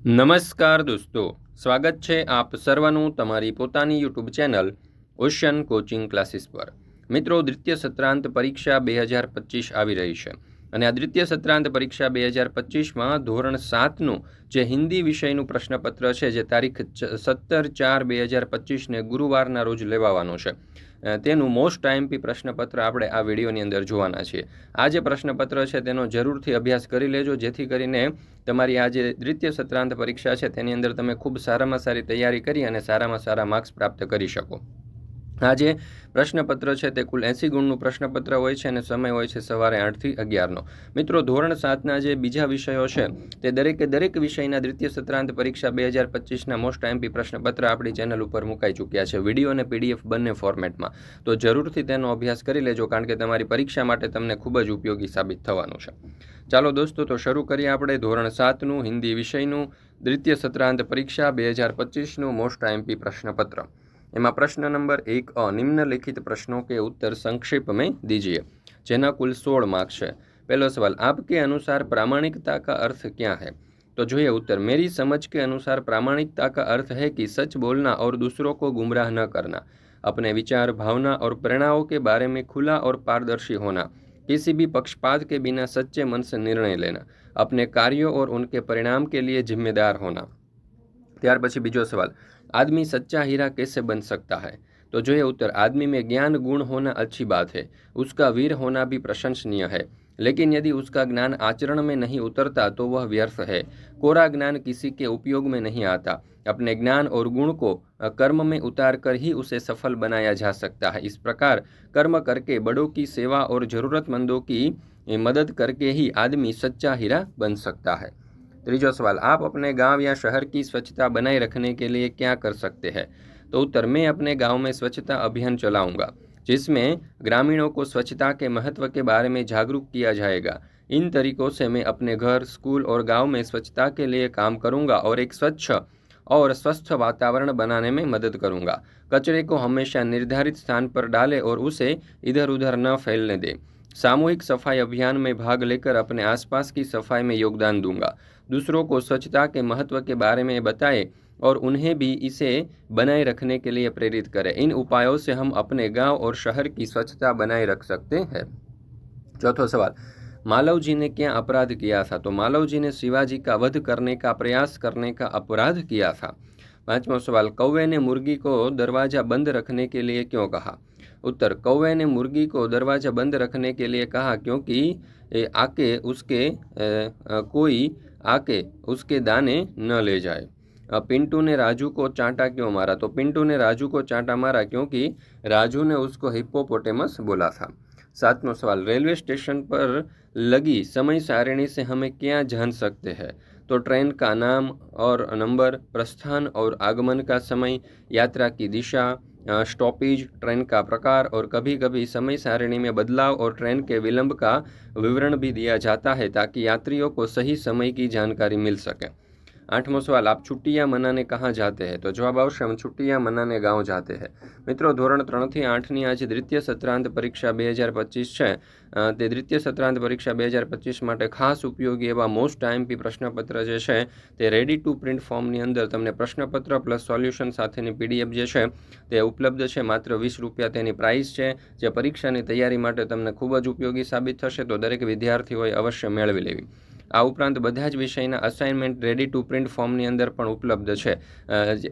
નમસ્કાર દોસ્તો, સ્વાગત છે આપ સર્વનું તમારી પોતાની YouTube channel Ocean coaching classes પર. મિત્રો, દ્વિતીય સત્રાંત પરીક્ષા બે હજાર પચીસ આવી રહી છે અને આ દ્વિતીય સત્રાંત પરીક્ષા બે હજાર પચીસમાં ધોરણ સાતનું જે હિન્દી વિષયનું પ્રશ્નપત્ર છે, જે તારીખ સત્તર ચાર બે હજાર પચીસને ગુરુવારના રોજ લેવાવાનું છે. તેનું મોસ્ટ આઈએમપી પ્રશ્નપત્ર આપણે આ વિડીયોની અંદર જોવાના છીએ. આ જે પ્રશ્નપત્ર છે તેનો જરૂરથી અભ્યાસ કરી લેજો, જેથી કરીને તમારી આ જે દ્વિતીય સત્રાંત પરીક્ષા છે તેની અંદર તમે ખૂબ સારામાં સારી તૈયારી કરી અને સારામાં સારા માર્ક્સ પ્રાપ્ત કરી શકો. આ જે પ્રશ્નપત્ર છે તે કુલ એંસી ગુણનું પ્રશ્નપત્ર હોય છે અને સમય હોય છે સવારે આઠથી અગિયારનો. મિત્રો, ધોરણ સાતના જે બીજા વિષયો છે તે દરેકે દરેક વિષયના દ્વિતીય સત્રાંત પરીક્ષા બે હજાર પચીસના મોસ્ટ એમપી પ્રશ્નપત્ર આપણી ચેનલ ઉપર મુકાઈ ચૂક્યા છે. વીડિયો અને પીડીએફ બંને ફોર્મેટમાં. તો જરૂરથી તેનો અભ્યાસ કરી લેજો, કારણ કે તમારી પરીક્ષા માટે તમને ખૂબ જ ઉપયોગી સાબિત થવાનું છે. ચાલો દોસ્તો, તો શરૂ કરીએ આપણે ધોરણ સાતનું હિન્દી વિષયનું દ્વિતીય સત્રાંત પરીક્ષા બે હજાર પચીસનું મોસ્ટ એમપી પ્રશ્નપત્ર. એમાં પ્રશ્ન નંબર એક અ નિમ્નલિખિત પ્રશ્નો કે उत्तर संक्षेप में दीजिए જેના કુલ સોળ માર્ક છે પહેલો સવાલ आपके अनुसार प्रामाणिकता का अर्थ क्या है तो જોઈએ उत्तर मेरी समझ के अनुसार प्रामाणिकता का अर्थ है कि सच बोलना और दूसरों को गुमराह न करना अपने विचार भावना और प्रेरणाओं के बारे में खुला और पारदर्शी होना किसी भी पक्षपात के बिना सच्चे मन से निर्णय लेना अपने कार्यों और उनके परिणाम के लिए जिम्मेदार होना ત્યાર પછી બીજો सवाल आदमी सच्चा हीरा कैसे बन सकता है? तो जो ये उत्तर, आदमी में ज्ञान गुण होना अच्छी बात है, उसका वीर होना भी प्रशंसनीय है। लेकिन यदि उसका ज्ञान आचरण में नहीं उतरता तो वह व्यर्थ है। कोरा ज्ञान किसी के उपयोग में नहीं आता। अपने ज्ञान और गुण को कर्म में उतार कर ही उसे सफल बनाया जा सकता है। इस प्रकार, कर्म करके बड़ों की सेवा और ज़रूरतमंदों की मदद करके ही आदमी सच्चा हीरा बन सकता है। त्रीजो सवाल, आप अपने गाँव या शहर की स्वच्छता बनाए रखने के लिए क्या कर सकते हैं? तो उत्तर, मैं अपने गाँव में स्वच्छता अभियान चलाऊँगा, जिसमें ग्रामीणों को स्वच्छता के महत्व के बारे में जागरूक किया जाएगा। इन तरीकों से मैं अपने घर, स्कूल और गाँव में स्वच्छता के लिए काम करूँगा और एक स्वच्छ और स्वस्थ वातावरण बनाने में मदद करूँगा। कचरे को हमेशा निर्धारित स्थान पर डालें और उसे इधर उधर न फैलने दें। सामूहिक सफ़ाई अभियान में भाग लेकर अपने आसपास की सफ़ाई में योगदान दूँगा। दूसरों को स्वच्छता के महत्व के बारे में बताएँ और उन्हें भी इसे बनाए रखने के लिए प्रेरित करें। इन उपायों से हम अपने गाँव और शहर की स्वच्छता बनाए रख सकते हैं। चौथा सवाल, मालव जी ने क्या अपराध किया था? तो मालव जी ने शिवाजी का वध करने का प्रयास करने का अपराध किया था। पांचवा सवाल, कौवे ने मुर्गी को दरवाज़ा बंद रखने के लिए क्यों कहा? उत्तर, कौवे ने मुर्गी को दरवाज़ा बंद रखने के लिए कहा क्योंकि आके उसके कोई आके उसके दाने न ले जाए। अब पिंटू ने राजू को चांटा क्यों मारा? तो पिंटू ने राजू को चांटा मारा क्योंकि राजू ने उसको हिप्पोपोटेमस बोला था। सातवां सवाल, रेलवे स्टेशन पर लगी समय सारिणी से हमें क्या जान सकते हैं? तो ट्रेन का नाम और नंबर, प्रस्थान और आगमन का समय, यात्रा की दिशा स्टॉपेज ट्रेन का प्रकार और कभी कभी समय सारिणी में बदलाव और ट्रेन के विलंब का विवरण भी दिया जाता है ताकि यात्रियों को सही समय की जानकारी मिल सके। આઠમો સવાલ, આપ છુટ્ટિયા મનાને કહાં જાતે હે? તો જવાબ આવશે હમ છુટ્ટિયા મનાને ગાંવ જાતે હે. મિત્રો, ધોરણ ત્રણથી આઠની આજે દ્વિતીય સત્રાંત પરીક્ષા બે હજાર પચીસ છે. તે દ્વિતીય સત્રાંત પરીક્ષા બે હજાર પચીસ માટે ખાસ ઉપયોગી એવા મોસ્ટ આઈએમપી પ્રશ્નપત્ર જે છે, તે રેડી ટુ પ્રિન્ટ ફોર્મની અંદર તમને પ્રશ્નપત્ર પ્લસ સોલ્યુશન સાથેની પીડીએફ જે છે, તે ઉપલબ્ધ છે. માત્ર વીસ રૂપિયા તેની પ્રાઇસ છે, જે પરીક્ષાની તૈયારી માટે તમને ખૂબ જ ઉપયોગી સાબિત થશે. તો દરેક વિદ્યાર્થીઓએ અવશ્ય મેળવી લેવી. આ ઉપરાંત બધા જ વિષયના અસાઇનમેન્ટ રેડી ટુ પ્રિન્ટ ફોર્મની અંદર પણ ઉપલબ્ધ છે.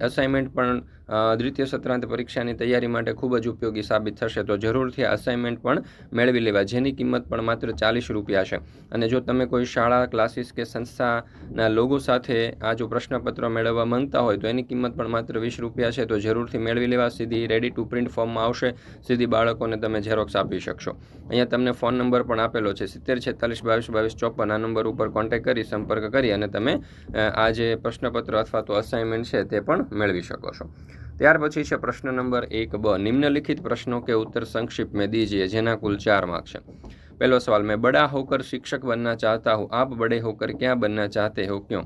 અસાઇનમેન્ટ પણ દ્વિતીય સત્રાંત પરીક્ષાની તૈયારી માટે ખૂબ જ ઉપયોગી સાબિત થશે તો જરૂરથી અસાઇનમેન્ટ પણ મેળવી લેવા જેની કિંમત પણ માત્ર ચાલીસ રૂપિયા છે. અને જો તમે કોઈ શાળા ક્લાસીસ કે સંસ્થાના લોગો સાથે આ જો પ્રશ્નપત્ર મેળવવા માંગતા હોય તો એની કિંમત પણ માત્ર વીસ રૂપિયા છે તો જરૂરથી મેળવી લેવા. સીધી રેડી ટુ પ્રિન્ટ ફોર્મમાં આવશે, સીધી બાળકોને તમે ઝેરોક્સ આપી શકશો. અહીંયા તમને ફોન નંબર પણ આપેલો છે, સિત્તેર, છેતાલીસ, બાવીસ બાવીસ, ચોપન, આ નંબર ઉપર કોન્ટેક્ટ કરી, સંપર્ક કરી અને તમે આ જે પ્રશ્નપત્ર અથવા તો અસાઇનમેન્ટ છે તે પણ મેળવી શકો છો. ત્યાર પછી છે પ્રશ્ન નંબર એક બ નિમ્નલિખિત પ્રશ્નો કે उत्तर संक्षिप्त में दीजिए જેના કુલ ચાર માર્ક છે पहला सवाल मैं बड़ा होकर शिक्षक बनना चाहता हूँ आप बड़े होकर क्या बनना चाहते हो क्यों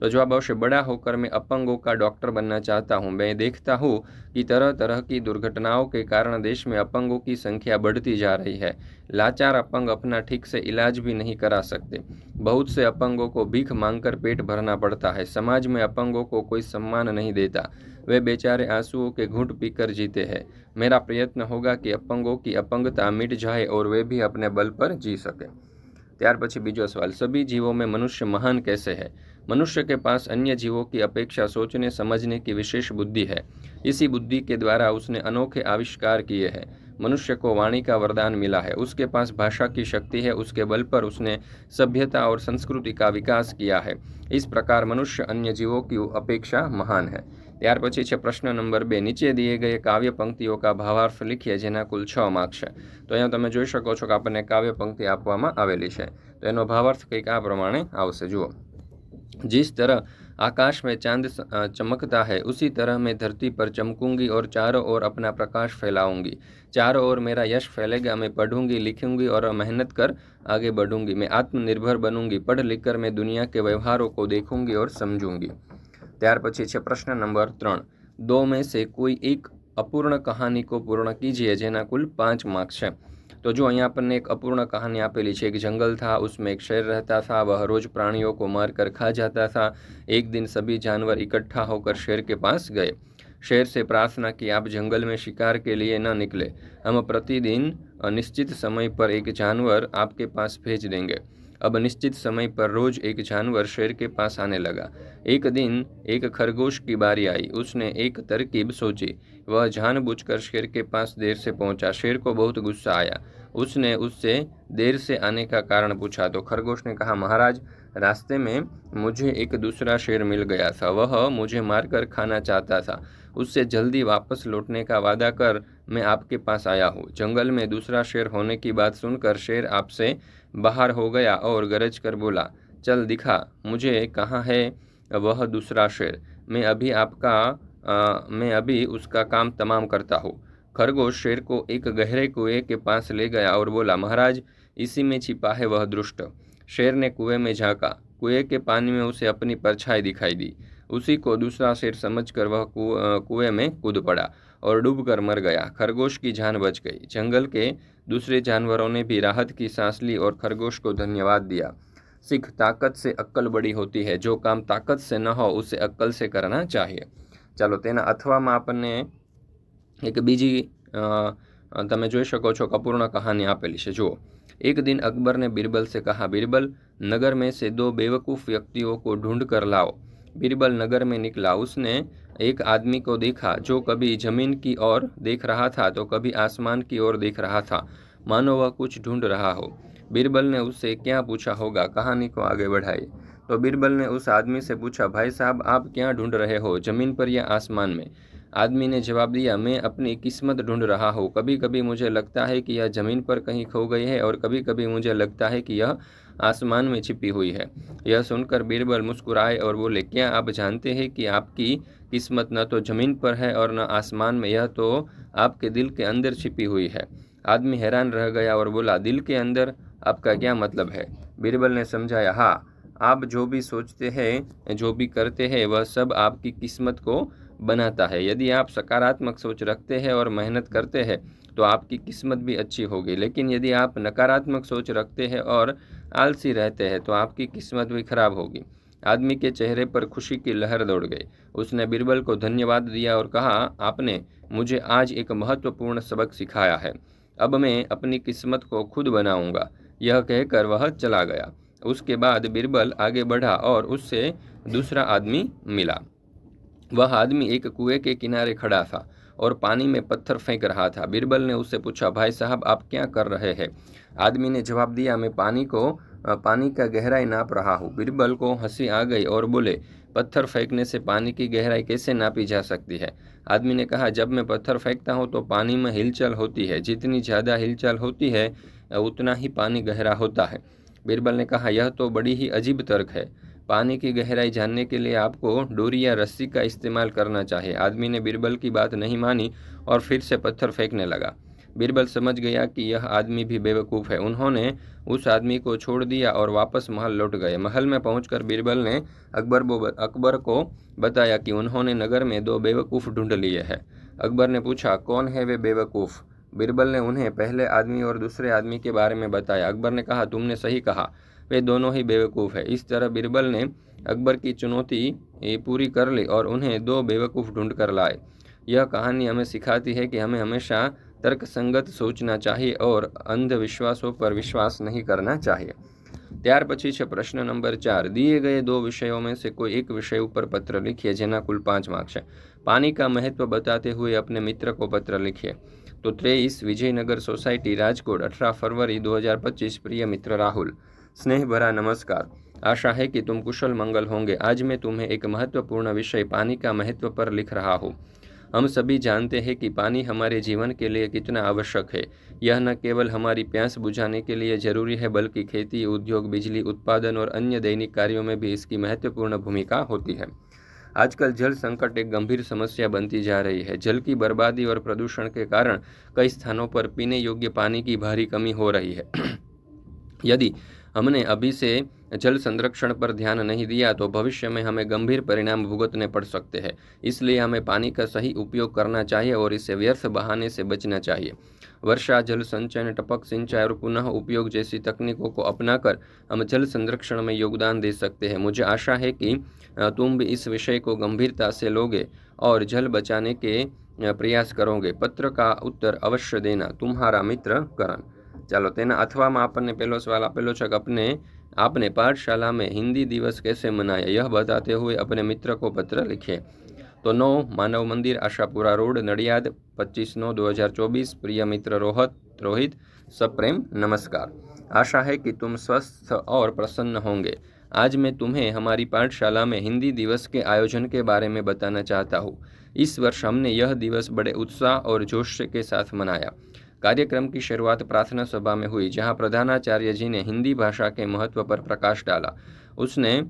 तो जवाब आवश्य बड़ा होकर मैं अपंगों का डॉक्टर बनना चाहता हूँ मैं देखता हूँ कि तरह तरह की दुर्घटनाओं के कारण देश में अपंगों की संख्या बढ़ती जा रही है लाचार अपंग अपना ठीक से इलाज भी नहीं करा सकते बहुत से अपंगों को भीख मांगकर पेट भरना पड़ता है समाज में अपंगों को कोई सम्मान नहीं देता वे बेचारे आंसुओं के घूट पीकर जीते हैं। मेरा प्रयत्न होगा कि अपंगों की अपंगता मिट जाए और वे भी अपने बल पर जी सके। त्यार पी बीजो सवाल, सभी जीवों में मनुष्य महान कैसे है? मनुष्य के पास अन्य जीवों की अपेक्षा सोचने, समझने की विशेष बुद्धि है। इसी बुद्धि के द्वारा उसने अनोखे आविष्कार किए हैं। मनुष्य को वाणी का वरदान मिला है। उसके पास भाषा की शक्ति है। उसके बल पर उसने सभ्यता और संस्कृति का विकास किया है। इस प्रकार मनुष्य अन्य जीवों की अपेक्षा महान है। ત્યાર પછી છે પ્રશ્ન નંબર બે. નીચે દિએ ગયે કાવ્ય પંક્તિઓ કા ભાવાર્થ લીખીએ જેના કુલ છ માર્ક છે. તો અહીંયા તમે જોઈ શકો છો કે આપણને કાવ્ય પંક્તિ આપવામાં આવેલી છે. તો એનો ભાવાર્થ કંઈક આ પ્રમાણે આવશે. જુઓ. जिस तरह आकाश में चाँद चमकता है उसी तरह मैं धरती पर चमकूँगी और चारों ओर अपना प्रकाश फैलाऊँगी चारों ओर मेरा यश फैलेगा मैं पढ़ूँगी लिखूँगी और मेहनत कर आगे बढ़ूँगी मैं आत्मनिर्भर बनूँगी पढ़ लिख कर मैं दुनिया के व्यवहारों को देखूँगी और समझूँगी ત્યાર પછી છે પ્રશ્ન નંબર ત્રણ दो में से कोई एक अपूर्ण कहानी को पूर्ण कीजिए જેના કુલ પાંચ માર્ક્સ છે तो जो यहाँ अपन ने एक अपूर्ण कहानी आपेली है एक जंगल था उसमें एक शेर रहता था वह रोज प्राणियों को मार कर खा जाता था एक दिन सभी जानवर इकट्ठा होकर शेर के पास गए शेर से प्रार्थना की आप जंगल में शिकार के लिए न निकले हम प्रतिदिन निश्चित समय पर एक जानवर आपके पास भेज देंगे अब निश्चित समय पर रोज एक जानवर शेर के पास आने लगा। एक दिन एक खरगोश की बारी आई। उसने एक तरकीब सोची। वह जानबूझकर शेर के पास देर से पहुँचा। शेर को बहुत गुस्सा आया। उसने उससे देर से आने का कारण पूछा। तो खरगोश ने कहा, महाराज, रास्ते में मुझे एक दूसरा शेर मिल गया था। वह मुझे मारकर खाना चाहता था। उससे जल्दी वापस लौटने का वादा कर मैं आपके पास आया हूँ। जंगल में दूसरा शेर होने की बात सुनकर शेर आपसे बाहर हो गया और गरज कर बोला चल दिखा मुझे कहाँ है वह दूसरा शेर। मैं अभी आपका आ, मैं अभी उसका काम तमाम करता हूँ। खरगोश शेर को एक गहरे कुएँ के पास ले गया और बोला महाराज इसी में छिपा है वह दुष्ट। शेर ने कुएँ में झांका। कुएँ के पानी में उसे अपनी परछाई दिखाई दी। उसी को दूसरा शेर समझकर वह कुएँ में कूद पड़ा और डूबकर मर गया। खरगोश की जान बच गई। जंगल के दूसरे जानवरों ने भी राहत की सांस ली और खरगोश को धन्यवाद दिया सिख ताकत से अक्कल बड़ी होती है जो काम ताकत से न हो उसे अक्कल से करना चाहिए ચાલો તેના અથવામાં આપણને એક બીજી તમે જોઈ શકો છો કે અપૂર્ણ કહાની આપેલી છે જુઓ एक दिन अकबर ने बीरबल से कहा बीरबल नगर में से दो बेवकूफ़ व्यक्तियों को ढूंढ कर लाओ बीरबल नगर में निकला। उसने एक आदमी को देखा जो कभी ज़मीन की ओर देख रहा था तो कभी आसमान की ओर देख रहा था। मानो वह कुछ ढूंढ रहा हो। बीरबल ने उससे, क्या पूछा होगा? कहानी को आगे बढ़ाई तो बीरबल ने उस आदमी से पूछा, भाई साहब, आप क्या ढूंढ रहे हो, ज़मीन पर या आसमान में? आदमी ने जवाब दिया, मैं अपनी किस्मत ढूंढ रहा हूँ। कभी कभी मुझे लगता है कि यह ज़मीन पर कहीं खो गई है, और कभी कभी मुझे लगता है कि यह आसमान में छिपी हुई है। यह सुनकर बीरबल मुस्कुराए और बोले, क्या आप जानते हैं कि आपकी किस्मत न तो ज़मीन पर है और न आसमान में, यह तो आपके दिल के अंदर छिपी हुई है। आदमी हैरान रह गया और बोला, दिल के अंदर? आपका क्या मतलब है? बीरबल ने समझाया हाँ आप जो भी सोचते हैं, जो भी करते हैं, वह सब आपकी किस्मत को बनाता है। यदि आप सकारात्मक सोच रखते हैं और मेहनत करते हैं तो आपकी किस्मत भी अच्छी होगी। लेकिन यदि आप नकारात्मक सोच रखते हैं और आलसी रहते हैं तो आपकी किस्मत भी खराब होगी। आदमी के चेहरे पर खुशी की लहर दौड़ गई। उसने बिरबल को धन्यवाद दिया और कहा, आपने मुझे आज एक महत्वपूर्ण सबक सिखाया है। अब मैं अपनी किस्मत को खुद बनाऊँगा। यह कहकर वह चला गया। उसके बाद बिरबल आगे बढ़ा और उससे दूसरा आदमी मिला। वह आदमी एक कुएँ के किनारे खड़ा था और पानी में पत्थर फेंक रहा था। बिरबल ने उससे पूछा, भाई साहब, आप क्या कर रहे हैं? आदमी ने जवाब दिया, मैं पानी को पानी का गहराई नाप रहा हूँ। बिरबल को हँसी आ गई और बोले, पत्थर फेंकने से पानी की गहराई कैसे नापी जा सकती है? आदमी ने कहा, जब मैं पत्थर फेंकता हूँ तो पानी में हिलचल होती है। जितनी ज़्यादा हिलचल होती है उतना ही पानी गहरा होता है। बीरबल ने कहा, यह तो बड़ी ही अजीब तर्क है। पानी की गहराई जानने के लिए आपको डोरी या रस्सी का इस्तेमाल करना चाहिए। आदमी ने बीरबल की बात नहीं मानी और फिर से पत्थर फेंकने लगा। बीरबल समझ गया कि यह आदमी भी बेवकूफ़ है। उन्होंने उस आदमी को छोड़ दिया और वापस महल लौट गए। महल में पहुंचकर बीरबल ने अकबर अकबर को बताया कि उन्होंने नगर में दो बेवकूफ़ ढूंढ लिए हैं। अकबर ने पूछा, कौन है वे बेवकूफ़? बीरबल ने उन्हें पहले आदमी और दूसरे आदमी के बारे में बताया। अकबर ने कहा, तुमने सही कहा, वे दोनों ही बेवकूफ़ है। इस तरह बीरबल ने अकबर की चुनौती पूरी कर ली और उन्हें दो बेवकूफ़ ढूंढ कर लाए। यह कहानी हमें सिखाती है कि हमें हमेशा तर्कसंगत सोचना चाहिए और अंधविश्वासों पर विश्वास नहीं करना चाहिए ત્યાર પછી છે પ્રશ્ન નંબર ચાર दिए गए दो विषयों में से कोई एक विषय ऊपर पत्र लिखिए જેના कुल पाँच मार्क्स है पानी का महत्व बताते हुए अपने मित्र को पत्र लिखिए तो तेईस विजयनगर सोसाइटी राजकोट अठारह फरवरी 2025 प्रिय मित्र राहुल स्नेह भरा नमस्कार आशा है कि तुम कुशल मंगल होंगे आज मैं तुम्हें एक महत्वपूर्ण विषय पानी का महत्व पर लिख रहा हूँ हम सभी जानते हैं कि पानी हमारे जीवन के लिए कितना आवश्यक है। यह न केवल हमारी प्यास बुझाने के लिए ज़रूरी है, बल्कि खेती, उद्योग, बिजली, उत्पादन और अन्य दैनिक कार्यों में भी इसकी महत्वपूर्ण भूमिका होती है। आजकल जल संकट एक गंभीर समस्या बनती जा रही है। जल की बर्बादी और प्रदूषण के कारण कई स्थानों पर पीने योग्य पानी की भारी कमी हो रही है। यदि हमने अभी से जल संरक्षण पर ध्यान नहीं दिया तो भविष्य में हमें गंभीर परिणाम भुगतने पड़ सकते हैं इसलिए हमें पानी का सही उपयोग करना चाहिए और इसे व्यर्थ बहाने से बचना चाहिए वर्षा जल संचयन टपक सिंचाई और पुनः उपयोग जैसी तकनीकों को अपनाकर हम जल संरक्षण में योगदान दे सकते हैं मुझे आशा है कि तुम भी इस विषय को गंभीरता से लोगे और जल बचाने के प्रयास करोगे पत्र का उत्तर अवश्य देना तुम्हारा मित्र करण ચાલો તેના અથવામાં આપણને પહેલો સવાલ આપેલો છે કે अपने आपने पाठशाला में हिंदी दिवस कैसे मनाया, यह बताते हुए अपने मित्र को पत्र लिखे। तो नौ, मानव मंदिर, आशापुरा रोड, नडियाद, पच्चीस नौ, दो हज़ार चौबीस, प्रिय मित्र रोहत, रोहित सप्रेम नमस्कार। आशा है कि तुम स्वस्थ और प्रसन्न होंगे। आज मैं तुम्हें हमारी पाठशाला में हिंदी दिवस के आयोजन के बारे में बताना चाहता हूँ। इस वर्ष हमने यह दिवस बड़े उत्साह और जोश के साथ मनाया। कार्यक्रम की शुरुआत प्रार्थना सभा में हुई, जहाँ प्रधानाचार्य जी ने हिंदी भाषा के महत्व पर प्रकाश डाला। उसने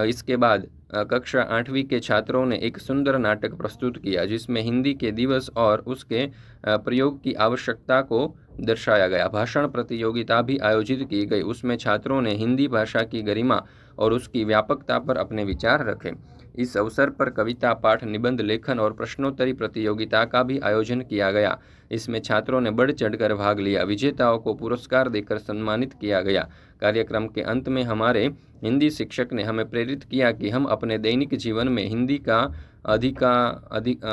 इसके बाद कक्षा आठवीं के छात्रों ने एक सुंदर नाटक प्रस्तुत किया, जिसमें हिंदी के दिवस और उसके प्रयोग की आवश्यकता को दर्शाया गया। भाषण प्रतियोगिता भी आयोजित की गई, उसमें छात्रों ने हिंदी भाषा की गरिमा और उसकी व्यापकता पर अपने विचार रखे। इस अवसर पर कविता, पाठ, निबंध, लेखन और प्रश्नोत्तरी प्रतियोगिता का भी आयोजन किया गया। इसमें छात्रों ने बढ़ चढ़कर भाग लिया। विजेताओं को पुरस्कार देकर सम्मानित किया गया। कार्यक्रम के अंत में हमारे हिंदी शिक्षक ने हमें प्रेरित किया कि हम अपने दैनिक जीवन में हिंदी का अधिका, अधिक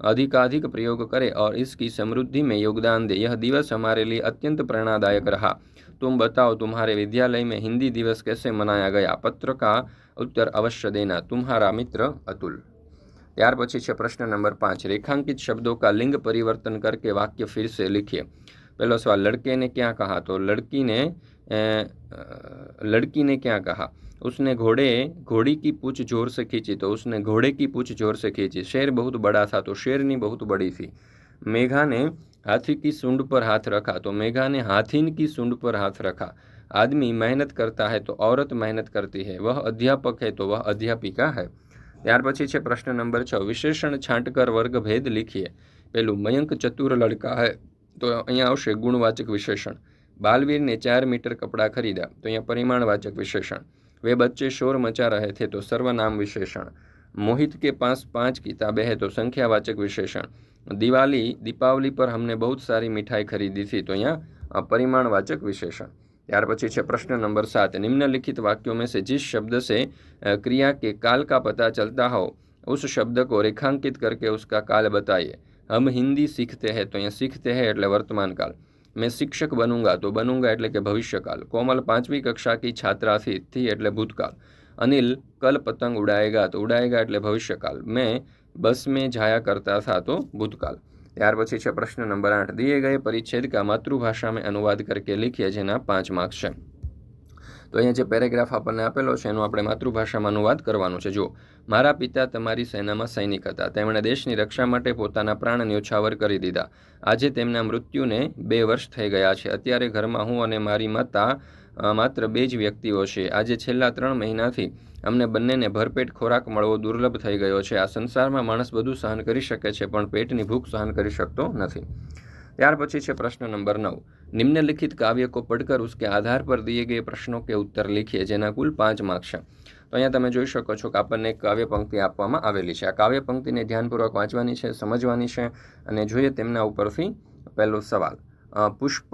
अधिकाधिक प्रयोग करें और इसकी समृद्धि में योगदान दें। यह दिवस हमारे लिए अत्यंत प्रेरणादायक रहा। तुम बताओ तुम्हारे विद्यालय में हिंदी दिवस कैसे मनाया गया पत्र का उत्तर अवश्य देना तुम्हारा मित्र अतुल ત્યાર પછી છે પ્રશ્ન નંબર પાંચ રેખાંકિત શબ્દों का लिंग परिवर्तन करके वाक्य फिर से लिखिए पहला सवाल लड़के ने क्या कहा तो लड़की ने लड़की ने क्या कहा उसने घोड़े घोड़ी की पूछ जोर से खींची तो उसने घोड़े की पूछ जोर से खींची शेर बहुत बड़ा था तो शेरनी बहुत बड़ी थी मेघा ने हाथी की सूंड पर हाथ रखा तो मेघा ने हाथीन की सूंड पर हाथ रखा आदमी मेहनत करता है तो औरत मेहनत करती है वह अध्यापक है तो वह अध्यापिका है ત્યાર પછી છે પ્રશ્ન નંબર છ વિશેષણ છાંટકર વર્ગભેદ લીખીએ પેલું મયંક ચતુર લડકા હે તો અહીંયા આવશે ગુણવાચક વિશેષણ બાલવીરને ચાર મીટર કપડાં ખરીદ્યા તો અહીંયા પરિમાણવાચક વિશેષણ वे बच्चे शोर मचा रहे थे तो सर्वनाम विशेषण मोहित के पास पांच किताबें हैं तो संख्यावाचक विशेषण दिवाली दीपावली पर हमने बहुत सारी मिठाई खरीदी थी तो यहाँ परिमाणवाचक विशेषण ત્યાર પછી છે प्रश्न नंबर सात निम्नलिखित वाक्यों में से जिस शब्द से क्रिया के काल का पता चलता हो उस शब्द को रेखांकित करके उसका काल बताइए हम हिंदी सीखते हैं तो यहाँ सीखते हैं એટલે વર્તમાન કાલ मैं शिक्षक बनूंगा तो बनूंगा એટલે કે ભવિષ્યકાલ કોમલ પાંચમી કક્ષા की छात्रा थी थी એટલે भूतकाल अनिल કલ પતંગ ઉડાયેગા તો ઉડાયેગા એટલે ભવિષ્યકાલ. મેં બસ મેં જાયા કરતા થા તો ભૂતકાલ. ત્યાર પછી છે પ્રશ્ન નંબર આઠ. દિએ ગયે પરિચ્છેદ કા માતૃભાષામાં અનુવાદ કરકે લીખીએ જેના પાંચ માર્ક્સ છે. તો અહીંયા જે પેરેગ્રાફ આપણને આપેલો છે એનો આપણે માતૃભાષામાં અનુવાદ કરવાનો છે. જો મારા પિતા તમારી સેનામાં સૈનિક હતા. તેમણે દેશની રક્ષા માટે પોતાના પ્રાણ ન્યોછાવર કરી દીધા. આજે તેમના મૃત્યુને બે વર્ષ થઈ ગયા છે. અત્યારે ઘરમાં હું અને મારી માતા માત્ર બે જ વ્યક્તિઓ છે. આજે છેલ્લા ત્રણ મહિનાથી અમને બંનેને ભરપેટ ખોરાક મળવો દુર્લભ થઈ ગયો છે. આ સંસારમાં માણસ બધું સહન કરી શકે છે, પણ પેટની ભૂખ સહન કરી શકતો નથી. ત્યાર પછી છે પ્રશ્ન નંબર નવ. નિમ્નલિખિત કાવ્ય કો પડકર ઉસકે આધાર પર દિએ ગયે પ્રશ્નો કે ઉત્તર લીખીએ, જેના કુલ પાંચ માર્ક્સ છે. તો અહીંયા તમે જોઈ શકો છો કે આપણને એક કાવ્ય પંક્તિ આપવામાં આવેલી છે. આ કાવ્ય પંક્તિને ધ્યાનપૂર્વક વાંચવાની છે, સમજવાની છે અને જોઈએ તેમના ઉપરથી પહેલો સવાલ. પુષ્પ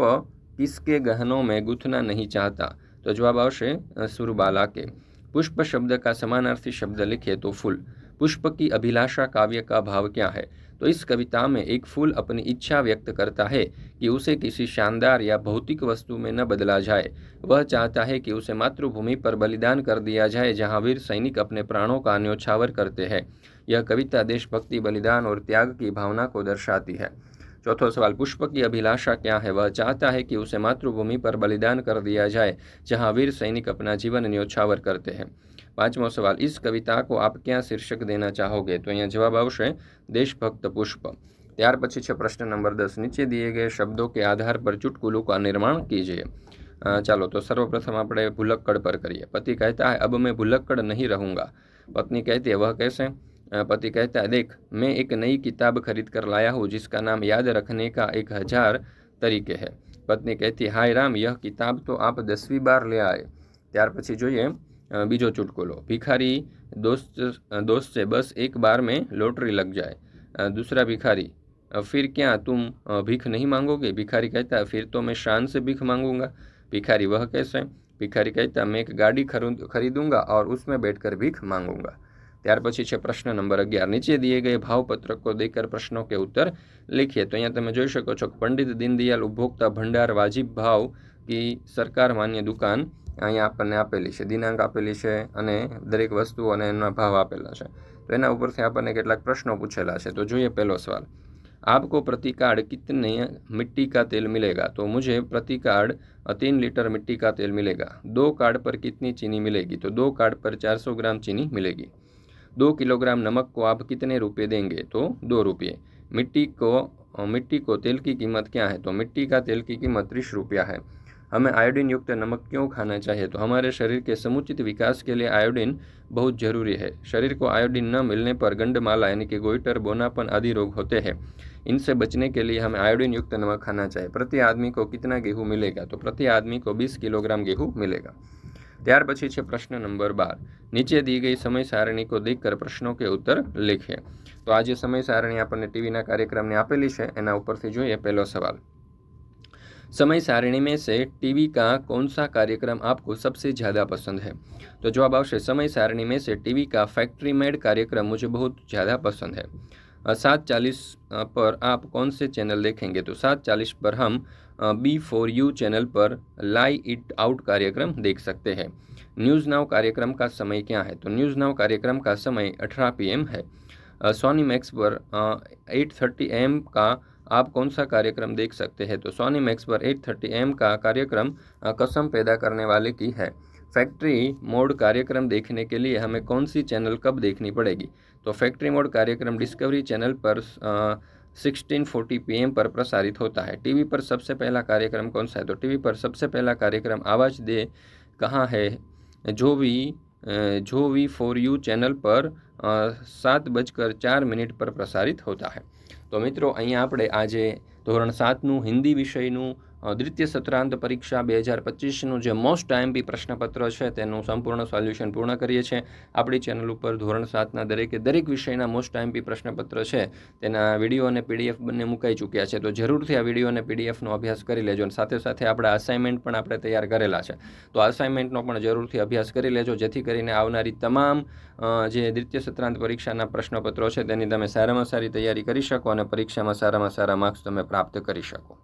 કિસકે ગહનો મેં ગૂંથના નહીં ચાહતા તો જવાબ આવશે સુરબાલા કે पुष्प शब्द का समानार्थी शब्द लिखे तो फूल पुष्प की अभिलाषा काव्य का भाव क्या है तो इस कविता में एक फूल अपनी इच्छा व्यक्त करता है कि उसे किसी शानदार या भौतिक वस्तु में न बदला जाए वह चाहता है कि उसे मातृभूमि पर बलिदान कर दिया जाए जहाँ वीर सैनिक अपने प्राणों का अन्योछावर करते हैं यह कविता देशभक्ति बलिदान और त्याग की भावना को दर्शाती है चौथा सवाल, पुष्प की अभिलाषा क्या है? वह चाहता है कि उसे मातृभूमि पर बलिदान कर दिया जाए, जहाँ वीर सैनिक अपना जीवन न्योछावर करते हैं। पांचवा सवाल, इस कविता को आप क्या शीर्षक देना चाहोगे? तो यहाँ जवाब आवश्य देशभक्त पुष्प। त्यार पच्छी प्रश्न नंबर दस, नीचे दिए गए शब्दों के आधार पर चुटकुलों का निर्माण कीजिए। चलो तो सर्वप्रथम अपने भुलक्कड़ पर करिए। पति कहता है, अब मैं भुलक्कड़ नहीं रहूँगा। पत्नी कहती है, वह कैसे? पति कहता है, देख, मैं एक नई किताब खरीद कर लाया हूँ, जिसका नाम याद रखने का एक हज़ार तरीके है। पत्नी कहती हाय राम, यह किताब तो आप दसवीं बार ले आए। त्यार પછી જોઈએ बीजो ચુટકુલો भिखारी दोस्त दोस्त से बस एक बार में लॉटरी लग जाए। दूसरा भिखारी फिर क्या तुम भीख नहीं मांगोगे? भिखारी कहता फिर तो मैं शान से भीख मांगूँगा। भिखारी वह कैसे? भिखारी कहता मैं एक गाड़ी खरीदूँगा और उसमें बैठकर भीख मांगूँगा। ત્યાર પછી છે પ્રશ્ન નંબર અગિયાર. નીચે દઈએ ગયે ભાવપત્રક કો દેકર પ્રશ્નો કે ઉત્તર લીખીએ. તો અહીંયા તમે જોઈ શકો છો કે પંડિત દીનદયાલ ઉપભોક્તા ભંડાર વાજિબ ભાવ કે સરકાર માન્ય દુકાન અહીંયા આપણને આપેલી છે. દિનાંક આપેલી છે અને દરેક વસ્તુ અને એના ભાવ આપેલા છે. તો એના ઉપરથી આપણને કેટલાક પ્રશ્નો પૂછેલા છે. તો જોઈએ પહેલો સવાલ. आपको प्रति कार्ड कितने मिट्टी તેલ મિલેગા? તો तो પ્રતિકાર્ડ તીન कार्ड तीन लीटर मिट्टी का तेल मिलेगा दो कार्ड पर कितनी चीनी मिलेगी तो दो कार्ड पर 400 ग्राम दो किलोग्राम नमक को आप कितने रुपये देंगे? तो दो रुपये मिट्टी को मिट्टी को तेल की कीमत क्या है? तो मिट्टी का तेल की कीमत तीस रुपया है। हमें आयोडीन युक्त नमक क्यों खाना चाहिए? तो हमारे शरीर के समुचित विकास के लिए आयोडीन बहुत ज़रूरी है। शरीर को आयोडीन न मिलने पर गंडमाला यानी कि गोइटर, बोनापन आदि रोग होते हैं। इनसे बचने के लिए हमें आयोडीन युक्त नमक खाना चाहिए। प्रति आदमी को कितना गेहूँ मिलेगा? तो प्रति आदमी को बीस किलोग्राम गेहूँ मिलेगा। ત્યાર પછી છે પ્રશ્ન નંબર બાર નીચે દી ગઈ સમય સારણી કો દેખકર પ્રશ્નો કે ઉત્તર लिखिए તો આ જે સમય સારણી આપણને ટીવીના કાર્યક્રમની આપેલી છે એના ઉપરથી જોઈએ પહેલો સવાલ समय सारणी में से टीवी का कौन सा कार्यक्रम आपको सबसे ज़्यादा पसंद है तो जवाब आवश्य समय सारणी में से टीवी का फैक्ट्री मेड कार्यक्रम मुझे बहुत ज़्यादा पसंद है सात चालीस पर आप कौन से चैनल देखेंगे तो सात चालीस पर हम बी फोर यू चैनल पर लाई इट आउट कार्यक्रम देख सकते हैं। न्यूज़ नाव कार्यक्रम का समय क्या है? तो न्यूज़ नाव कार्यक्रम का समय अठारह पी है। सोनी मैक्स पर एट थर्टी एम का आप कौन सा कार्यक्रम देख सकते हैं? तो सोनी मैक्स पर एट थर्टी एम का कार्यक्रम कसम पैदा करने वाले की है। फैक्ट्री मोड कार्यक्रम देखने के लिए हमें कौन सी चैनल कब देखनी पड़ेगी? तो फैक्ट्री मोड कार्यक्रम डिस्कवरी चैनल पर सिक्सटीन फोर्टी पी पर प्रसारित होता है टीवी पर सबसे पहला कार्यक्रम कौन सा है तो टीवी पर सबसे पहला कार्यक्रम आवाज़ दे कहाँ है जो भी जो वी फोर यू चैनल पर સાત બજકર ચાર મિનિટ પર પ્રસારિત હોતા હૈ તો મિત્રો અહીંયા આપણે આજે ધોરણ સાતનું હિન્દી વિષયનું દ્વિતીય સત્રાંત પરીક્ષા બે હજાર પચીસનું જે મોસ્ટ આઈએમપી પ્રશ્નપત્ર છે, તેનું સંપૂર્ણ સોલ્યુશન પૂર્ણ કરીએ છીએ. આપણી ચેનલ ઉપર ધોરણ સાતના દરેકે દરેક વિષયના મોસ્ટ આઈએમપી પ્રશ્નપત્ર છે, તેના વીડિયો અને પીડીએફ બંને મુકાઈ ચૂક્યા છે. તો જરૂરથી આ વીડિયો અને પીડીએફનો અભ્યાસ કરી લેજો અને સાથે સાથે આપણા અસાઇનમેન્ટ પણ આપણે તૈયાર કરેલા છે. તો અસાઇનમેન્ટનો પણ જરૂરથી અભ્યાસ કરી લેજો, જેથી કરીને આવનારી તમામ જે દ્વિતીય સત્રાંત પરીક્ષાના પ્રશ્નપત્રો છે, તેની તમે સારામાં સારી તૈયારી કરી શકો અને પરીક્ષામાં સારામાં સારા માર્ક્સ તમે પ્રાપ્ત કરી શકો.